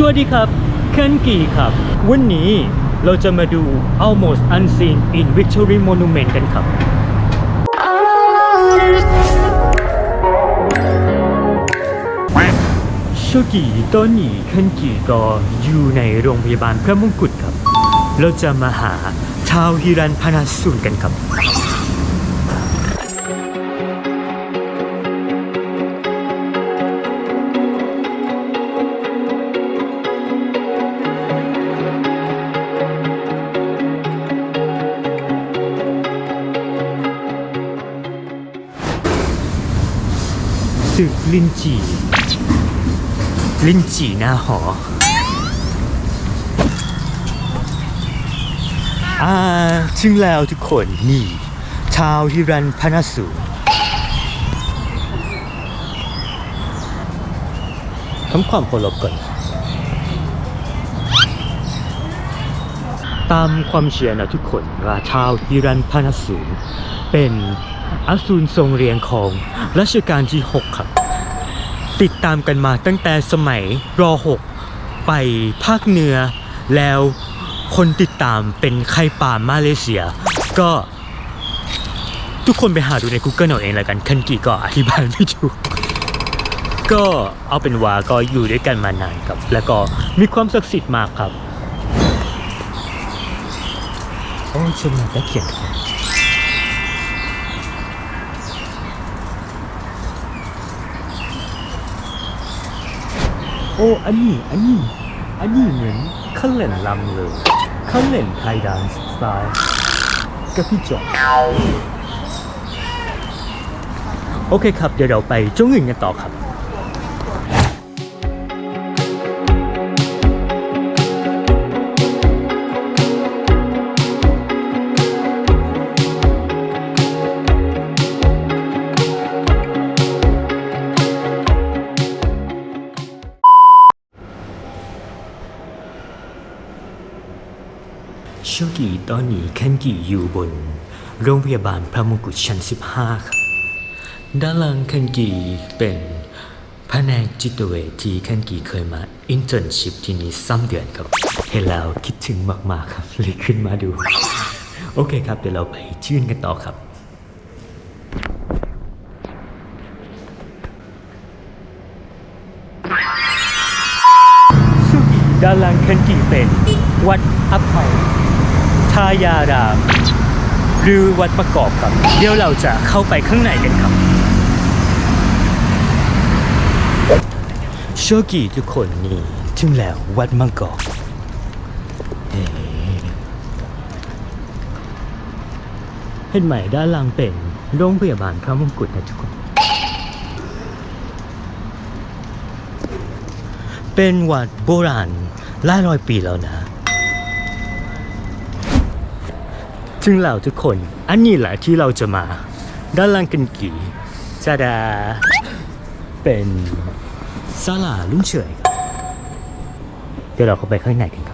สวัสดีครับเคนกีครับ วันนี้เราจะมาดู Almost Unseen in Victory Monument กันครับ โชกีตอนนี้เคนกีก็อยู่ในโรงพยาบาลพระมงกุฎครับ เราจะมาหาชาวฮิรันพนาสุนกันครับ ลินจีลินจีหน้าหออ่าถึงแล้วทุกคนนี่ ชาวฮิรันพนาสูทำความเคารพก่อน ตามความเชื่อนะทุกคนว่าชาวฮิรันพนาสูเป็นอสูรทรงเรียงของรัชกาลที่ 6 ครับ ติดตามกันมาตั้งแต่สมัยร 6 ไปภาคเหนือ แล้วคนติดตามเป็นใครป่ามาเลเซีย ก็ทุกคนไปหาดูใน Google เอาเองล้วกันคันกีก็อธิบายไม่ถูกก็เอาเป็นว่าก็อยู่ด้วยกันมานานครับ แล้วก็มีความศักดิ์สิทธิ์มากครับโอ้ชมมาได้เขียนครับ โอ้ อันนี้ อันนี้ อันนี้เหมือนข้าเล่นลำเลยข้าเล่นไทยดันสไตล์กับพี่จอโอเคครับ เดี๋ยวเราไปจ้องเงินกันต่อครับ โชคดีตอนนี้แคนกี่อยู่บน โรงพยาบาลพระมงกุฎชั้น 15 ครับ ด้านหลังแคนกี่เป็นแผนกจิตเวชที่แคนกี่เคยมาอินเทอร์นชิพที่นี่ซ้ำเดือนครับ เห็นแล้วคิดถึงมาก ๆ ครับ เลยขึ้นมาดู โอเคครับ เดี๋ยวเราไปชื่นกันต่อครับสุกีด้านหลังเคนกี่เป็นวัดอภัย ทายาราม หรือวัดประกอบครับ เดี๋ยวเราจะเข้าไปข้างในกันครับโชกีทุกคนนี่ถึงแล้ววัดมังกรเอ๊ะเห็นไหมด้านหลังเป็นโรงพยาบาลพระมงกุฎนะทุกคน เป็นวัดโบราณหลายร้อยปีแล้วนะ ถึงแล้วทุกคน อันนี้แหละที่เราจะมา ด้านล่างกันกี่จะดา เป็นศาลาลุงเฉย เดี๋ยวเราเข้าไปข้างในกัน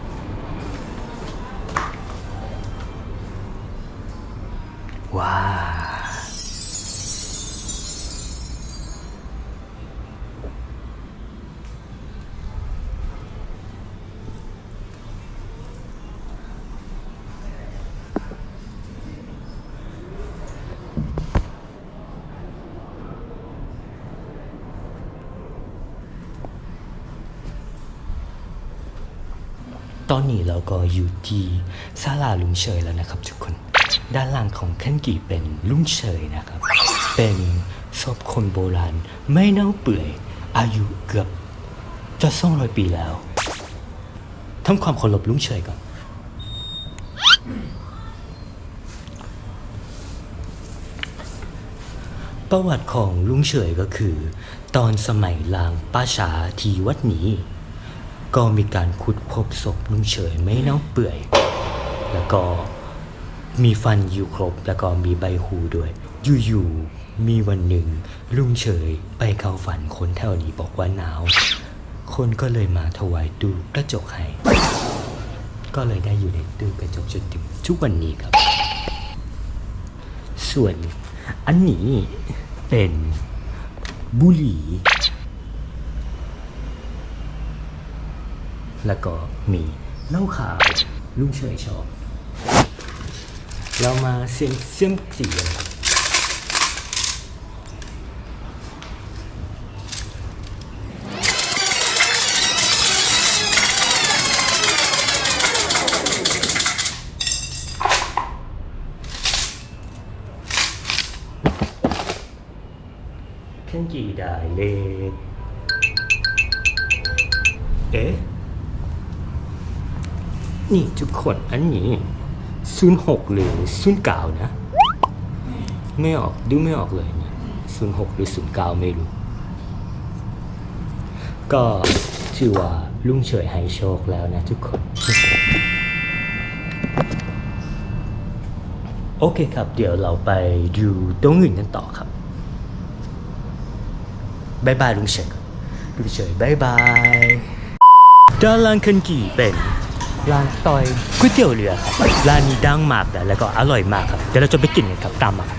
อนนี้เราก็อยู่ที่ศาลาลุงเฉยแล้วนะครับ ทุกคน ด้านหลังของขั้นกี่เป็นลุงเฉยนะครับ เป็นศพคนโบราณไม่เน่าเปื่อย อายุเกือบจะสองร้อยปีแล้วทำความเคารพลุงเฉยก่อนประวัติของลุงเฉยก็คือ ตอนสมัยลางป้าชาที่วัดนี้ ก็มีการขุดพบศพลุงเฉยไม่เน่าเปื่อย แล้วก็มีฟันอยู่ครบ แล้วก็มีใบหูด้วย อยู่ๆมีวันหนึ่ง ลุงเฉยไปเข้าฝันคนแถวนี้บอกว่าหนาว คนก็เลยมาถวายตู้กระจกให้ก็เลยได้อยู่ในตู้กระจกจนถึงทุกวันนี้ครับ ส่วนอันนี้เป็นบุหรี่ แล้วก็มีเหล้าขาวลุงเฉยชอบ เรามาเสียงเสียงสีกันครับขึ้นกี่ได้เลขเอ๊ะ นี่ทุกคนอันนี้ศูนย์หกหรือศูนย์เก้านะ ไม่ออกดูไม่ออกเลยนะศูนย์หกหรือศูนย์เก้าไม่รู้ ก็ถือว่าลุงเฉยให้โชคแล้วนะทุกคน โอเคครับ เดี๋ยวเราไปดูตรงอื่นกันต่อครับบายบายลุงเฉยลุงเฉยบายบายด้านล่างคันกี่เป็น ร้านต่อยก๋วยเตี๋ยวเรือครับร้านนี้ดังมากนะแล้วก็อร่อยมากครับเดี๋ยวเราจะไปกินกันครับตามมาครับ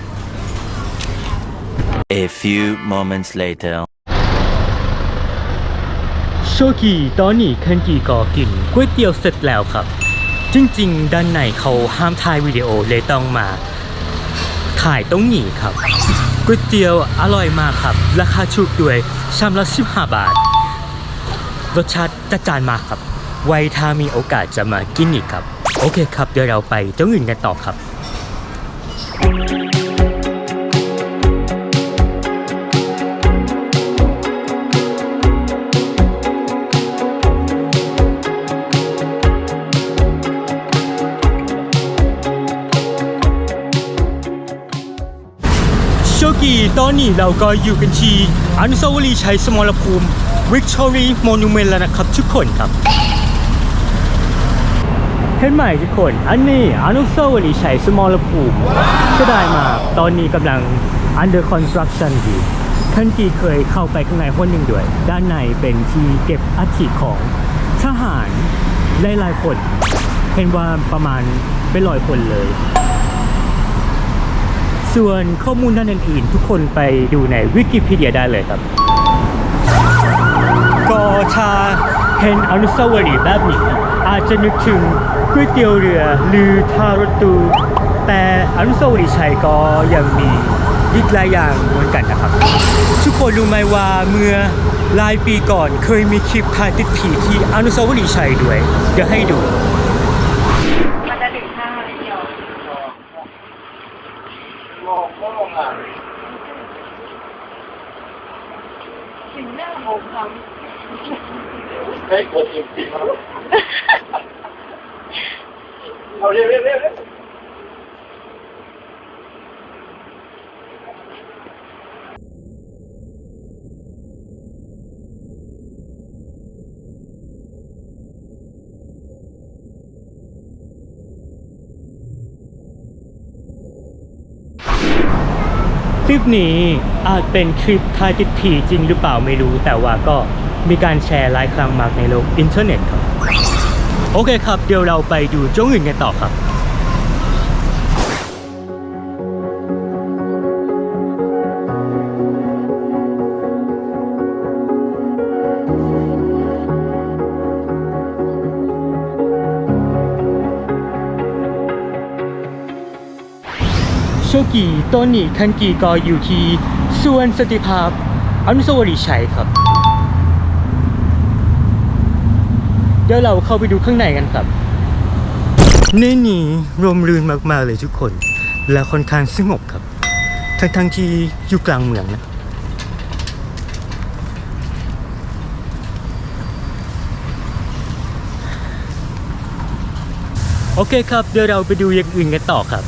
A few moments later. โชกีตอนนี้คันกีก็กินก๋วยเตี๋ยวเสร็จแล้วครับ จริงๆ ด้านในเขาห้ามถ่ายวิดีโอเลยต้องมาถ่ายตรงนี้ครับก๋วยเตี๋ยวอร่อยมากครับ ราคาถูกด้วยชามละ15บาท รสชาติจัดจานมากครับ ไว้ถ้ามีโอกาสจะมากินอีกครับ โอเคครับเดี๋ยวเราไปเจ้าอื่นกันต่อครับ โชกีตอนนี้เราก็อยู่กันที่อนุสาวรีย์ชัยสมรภูมิ Victory Monument แล้วนะครับทุกคนครับ เห็นไหม่ทุกคน อันนี้อนุสาวรีย์ชัยสมรภูมิได้มาตอนนี้กำลัง under construction อยู่ท่านกีเคยเข้าไปข้างในคนหนึ่งด้วย ด้านในเป็นที่เก็บอัฐิของทหารหลายๆคน เห็นว่าประมาณเป็นร้อยคนเลย ส่วนข้อมูลด้านอื่นๆ ทุกคนไปดูในวิกิพีเดียได้เลยครับ ก็ถ้าเห็นอนุสาวรีย์แบบนี้ อาจจะนึกถึงก๋วยเตี๋ยวเรือหรือทารตู แต่อนุสาวรีย์ชัยก็ยังมีอีกหลายอย่างเหมือนกันนะครับ ทุกคนรู้ไหมว่าเมื่อหลายปีก่อนเคยมีคลิปถ่ายติดผีที่อนุสาวรีย์ชัยด้วย เดี๋ยวให้ดู มันจะถึงห้าเดียว มองมองอะ ถึงหน้าโมงค ให้กดจริงๆครับเอาเร็วเร็วเร็วเร็วคลิปนี้อาจเป็นคลิปถ่ายติดผีจริงหรือเปล่าไม่รู้แต่ว่าก็ มีการแชร์หลายครั้งมากในโลกอินเทอร์เน็ตครับ โอเคครับ เดี๋ยวเราไปดูจ้งอื่นกันต่อครับโชกีตอนนี้คันกีก็อยู่ที่สวนสติภาพอนุสาวรีย์ชัยครับ เดี๋ยวเราเข้าไปดูข้างในกันครับในนี้ร่มรื่นมากๆเลยทุกคน และค่อนข้างสงบครับ ทั้งๆที่อยู่กลางเมืองนะโอเคครับ เดี๋ยวเราไปดูอย่างอื่นกันต่อครับ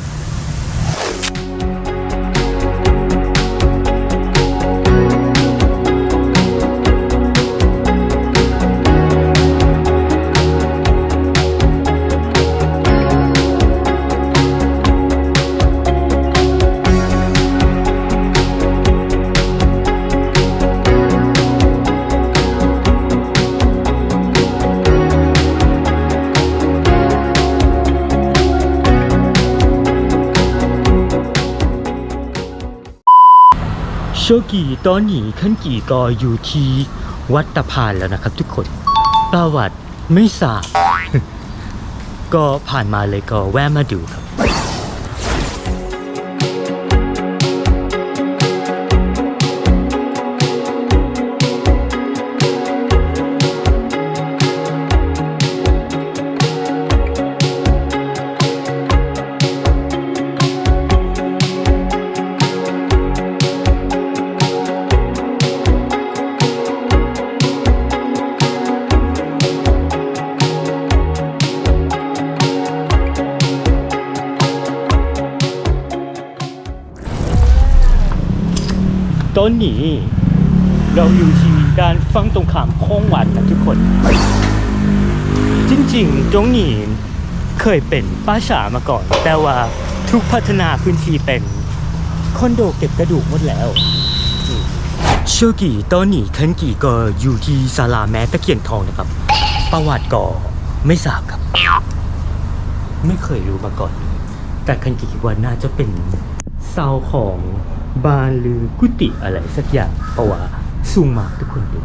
ชกีตอนนี้ขั้นกี่ก็อยู่ที่วัดตะพานแล้วนะครับทุกคน ประวัติไม่ทราบก็ผ่านมาเลยก็แวะมาดูครับ ตอนนี้ เราอยู่ที่ด้านฝั่งตรงข้ามของหวัดนะทุกคน จริงๆ ตรงนี้เคยเป็นป้าฉามาก่อน แต่ว่าทุกพัฒนาพื้นที่เป็นคอนโดเก็บกระดูกหมดแล้วเชื่อกี่ตอนนี้คันกี่ก็อยู่ที่ศาลาแม้ตะเคียนทองนะครับ ประวัติก็ไม่ทราบครับ ไม่เคยรู้มาก่อน แต่คันกี่คิดว่าน่าจะเป็นเสาของ บ้านหรือกุฏิอะไรสักอย่างเพราะว่าสูงมากทุกคนดู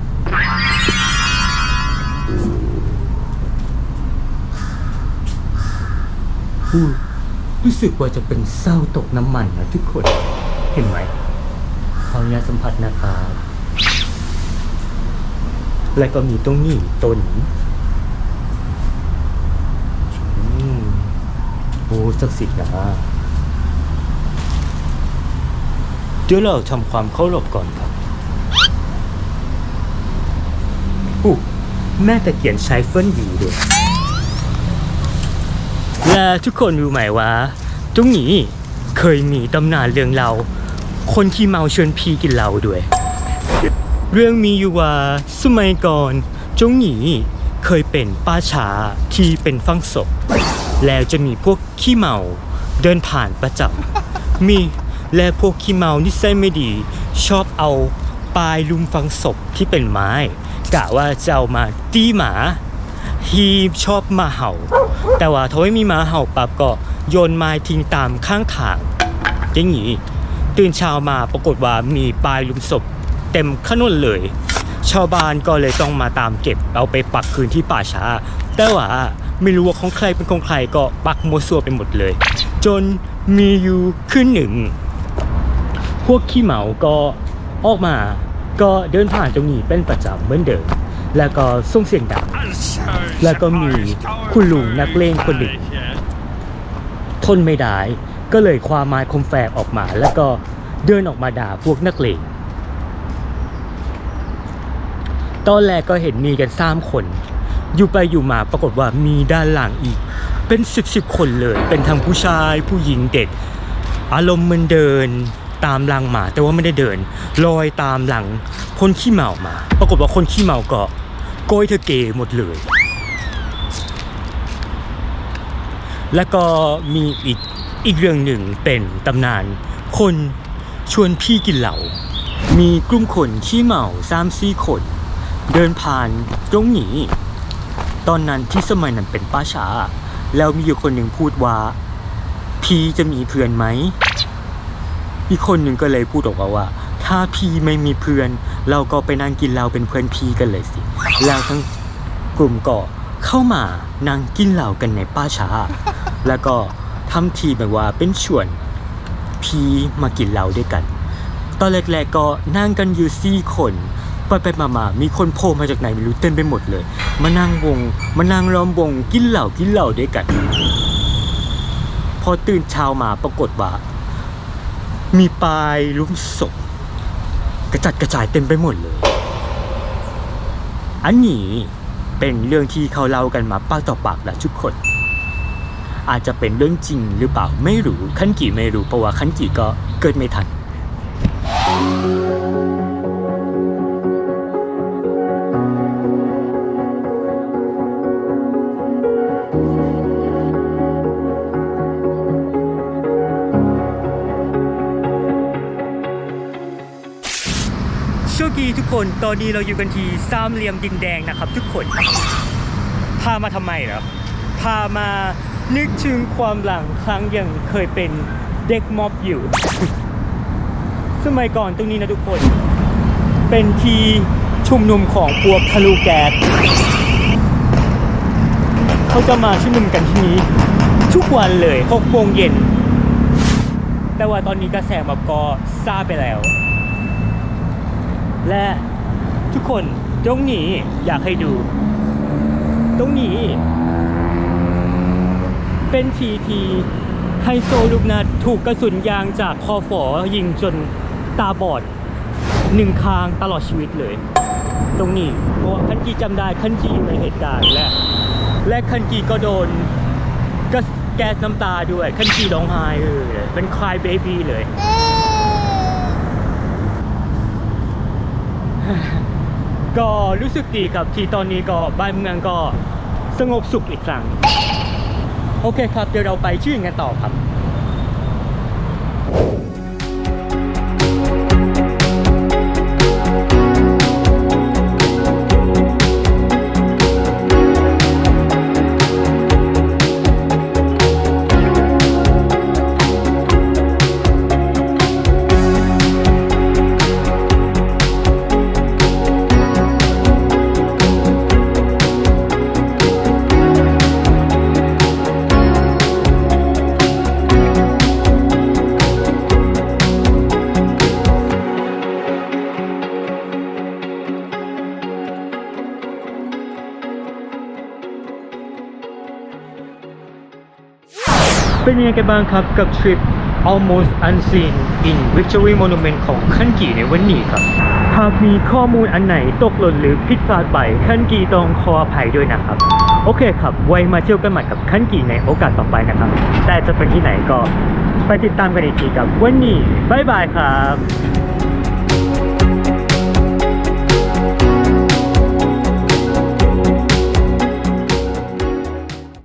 รู้สึกว่าจะเป็นเศร้าตกน้ำมันนะทุกคน เห็นไหมขออนุญาตสัมผัสนะครับแล้วก็มีตรงนี้ต้นอืมโอ้ศักสิทธิ์นะ เดี๋ยวเราทำความเคารพก่อนครับอู้แม่ตะเกียนใช้เฟิร์นดีด้วยและทุกคนรู้ไหมว่าตรงนี้เคยมีตำนานเรื่องเราวคนที่เมาชวนพีกินเหล้าด้วย เรื่องมีอยู่ว่าสมัยก่อนจงหนีเคยเป็นป้าช้าที่เป็นฟังศพ แล้วจะมีพวกขี้เมาเดินผ่านประจำมี และพวกขี้เมานิสัยไม่ดี ชอบเอาปลายลุมฟังศพที่เป็นไม้กะว่าจะเอามาตีหมาฮีชอบมาเห่า แต่ว่าถ้าไม่มีหมาเห่าปับก็โยนไม้ทิ้งตามข้างทางอย่างนี้ตื่นเช้ามาปรากฏว่ามีปลายลุมศพ เต็มขนนเลย ชาวบ้านก็เลยต้องมาตามเก็บเอาไปปักคืนที่ป่าช้า แต่ว่าไม่รู้ว่าของใครเป็นของใครก็ปักมัวซัวไปหมดเลย จนมีอยู่คืนหนึ่ง พวกขี้เหมาก็ออกมาก็เดินผ่านตรงนี้เป็นประจำเหมือนเดิม แล้วก็ส่งเสียงดัง แล้วก็มีคุณลุงนักเลงคนหนึ่งทนไม่ได้ก็เลยคว้าไม้คมแฝกออกมา แล้วก็เดินออกมาด่าพวกนักเลงตอนแรกก็เห็นมีกันสามคน อยู่ไปอยู่มาปรากฏว่ามีด้านหลังอีก เป็นสิบสิบคนเลย เป็นทั้งผู้ชายผู้หญิงเด็ก อารมณ์เหมันเดิน ตามหลังหมา แต่ว่าไม่ได้เดิน ลอยตามหลังคนขี้เมามา ปรากฏว่าคนขี้เมาก็โกยเธอเกหมดเลย แล้วก็มีอีกอีกเรื่องหนึ่งเป็นตำนาน คนชวนพี่กินเหล้ามีกลุ่มคนขี้เมาสามสี่คน เดินผ่านตรงนี้ ตอนนั้นที่สมัยนั้นเป็นป้าช้า แล้วมีอยู่คนหนึ่งพูดว่า พี่จะมีเพื่อนไหม อีกคนหนึ่งก็เลยพูดออกมาว่า ถ้าพี่ไม่มีเพื่อน เราก็ไปนั่งกินเหล้าเป็นเพื่อนพี่กันเลยสิ แล้วทั้งกลุ่มก็เข้ามานั่งกินเหล้ากันในป้าช้า แล้วก็ทำทีแบบว่าเป็นชวนพี่มากินเหล้าด้วยกัน ตอนแรกๆก็นั่งกันอยู่สี่คนไปไปๆมาๆมีคนโผล่มาจากไหนไม่รู้เต็มไปหมดเลย มานั่งวง มานั่งล้อมวงกินเหล้ากินเหล้าด้วยกัน พอตื่นเช้ามาปรากฏว่า มีปลายลุมศพกระจัดกระจายเต็มไปหมดเลย อันนี้เป็นเรื่องที่เขาเล่ากันมาปากต่อปากแหละทุกคน อาจจะเป็นเรื่องจริงหรือเปล่าไม่รู้ขั้นกี่ไม่รู้เพราะว่าขั้นกี่ก็เกิดไม่ทัน คน ตอนนี้เราอยู่กันที่สามเหลี่ยมดินแดงนะครับ ทุกคน พามาทำไมเหรอ พามานึกถึงความหลังครั้งยังเคยเป็นเด็กม็อบอยู่ สมัยก่อนตรงนี้นะทุกคน เป็นที่ชุมนุมของพวกทะลุแก๊สเขาจะมาชุมนุมกันที่นี้ ทุกวันเลย6โมงเย็น แต่ว่าตอนนี้กระแสแบบก็ซาไปแล้ว และทุกคนตรงนี้อยากให้ดู ตรงนี้ เป็นทีทีไฮโซลูกนัดถูกกระสุนยางจากคอฝอยิงจนตาบอดหนึ่งคางตลอดชีวิตเลย ตรงนี้เพราะคันกีจำได้คันกีอยู่ในเหตุการณ์และและคันกีก็โดนก็แก๊สน้ำตาด้วยคันกีร้องไห้เออเป็นคลายเบบี้เลย ก็รู้สึกดีครับที่ตอนนี้ก็บ้านเมืองก็สงบสุขอีกครั้ง โอเคครับเดี๋ยวเราไปชื่อกันต่อครับ เป็นยังไงกันบ้างครับกับทริป almost unseen in Victory Monument ของขั้นกี่ในวันนี้ครับ หากมีข้อมูลอันไหนตกหล่นหรือผิดพลาดไปขั้นกี่ต้องขออภัยด้วยนะครับ โอเคครับไว้มาเที่ยวกันใหม่กับขั้นกี่ในโอกาสต่อไปนะครับ แต่จะเป็นที่ไหนก็ไปติดตามกันอีกทีกับวันนี้บายบายครับ